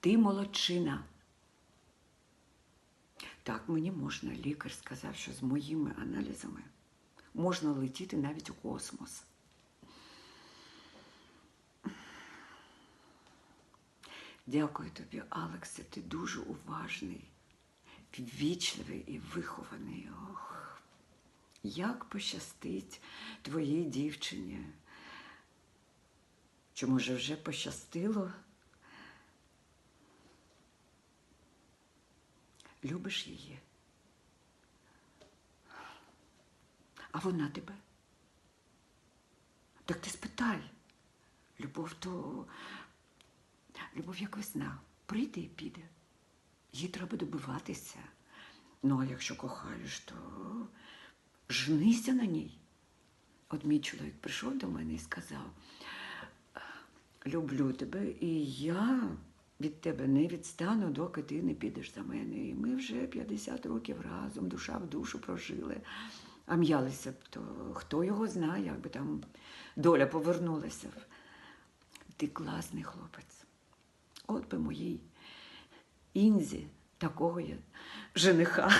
Ти молодчина. Так, мені можна. Лікар сказав, що з моїми аналізами можна летіти навіть у космос. Дякую тобі, Алексе. Ти дуже уважний, ввічливий і вихований. Ох, як пощастить твоїй дівчині. Чи може вже пощастило? Любиш її? А вона тебе? Так ти спитай. Любов то любов як весна. Прийде і піде. Їй треба добиватися. Ну, а якщо кохаєш, то женися на ній. От мій чоловік прийшов до мене і сказав: люблю тебе, і я від тебе не відстану, доки ти не підеш за мене. І ми вже 50 років разом, душа в душу прожили. А м'ялися б, то хто його знає, як би там доля повернулася. Ти класний хлопець. От би моїй Інзі такого я жениха